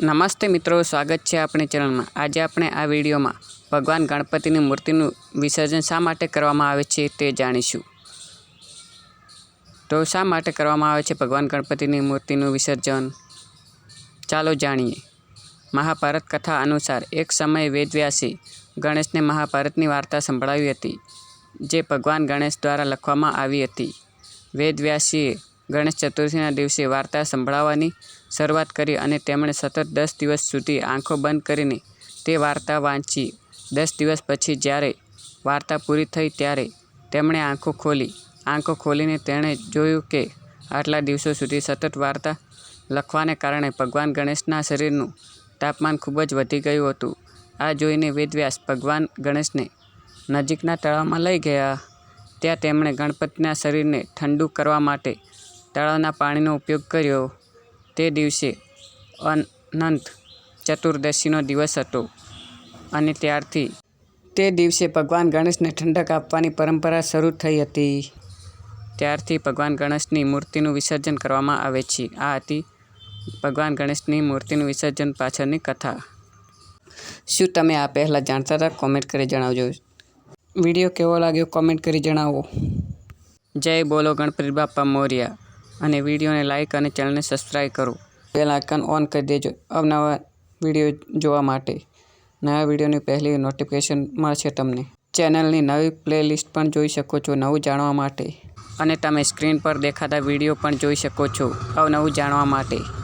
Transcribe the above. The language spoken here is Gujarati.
નમસ્તે મિત્રો, સ્વાગત છે આપણી ચેનલમાં. આજે આપણે આ વિડીયોમાં ભગવાન ગણપતિની મૂર્તિનું વિસર્જન શા માટે કરવામાં આવે છે તે જાણીશું. તો શા માટે કરવામાં આવે છે ભગવાન ગણપતિની મૂર્તિનું વિસર્જન? ચાલો જાણીએ. મહાભારત કથા અનુસાર એક સમયે વેદવ્યાસે ગણેશને મહાભારતની વાર્તા સંભળાવી હતી, જે ભગવાન ગણેશ દ્વારા લખવામાં આવી હતી. વેદવ્યાસીએ ગણેશ ચતુર્થીના દિવસે વાર્તા સંભળાવવાની શરૂઆત કરી અને તેમણે સતત દસ દિવસ સુધી આંખો બંધ કરીને તે વાર્તા વાંચી. દસ દિવસ પછી જ્યારે વાર્તા પૂરી થઈ ત્યારે તેમણે આંખો ખોલી. આંખો ખોલીને તેણે જોયું કે આટલા દિવસો સુધી સતત વાર્તા લખવાને કારણે ભગવાન ગણેશના શરીરનું તાપમાન ખૂબ જ વધી ગયું હતું. આ જોઈને વેદવ્યાસ ભગવાન ગણેશને નજીકના તળાવમાં લઈ ગયા. ત્યાં તેમણે ગણપતિના શરીરને ઠંડુ કરવા માટે તળાવના પાણીનો ઉપયોગ કર્યો. તે દિવસે અનંત ચતુર્દશીનો દિવસ હતો અને ત્યારથી તે દિવસે ભગવાન ગણેશને ઠંડક આપવાની પરંપરા શરૂ થઈ હતી. ત્યારથી ભગવાન ગણેશની મૂર્તિનું વિસર્જન કરવામાં આવે છે. આ હતી ભગવાન ગણેશની મૂર્તિનું વિસર્જન પાછળની કથા. શું તમે આ પહેલાં જાણતા હતા? કોમેન્ટ કરી જણાવજો. વીડિયો કેવો લાગ્યો? કોમેન્ટ કરી જણાવો. જય બોલો ગણપતિ બાપ્પા મોર્યા. અને વિડીયોને લાઇક અને ચેનલને સબસ્ક્રાઈબ કરો. બેલ આઇકન ઓન કરી દેજો અવનવા વીડિયો જોવા માટે. નવા વિડીયોની પહેલી નોટિફિકેશન મળશે તમને. ચેનલની નવી પ્લેલિસ્ટ પણ જોઈ શકો છો નવું જાણવા માટે. અને તમે સ્ક્રીન પર દેખાતા વીડિયો પણ જોઈ શકો છો અવનવું જાણવા માટે.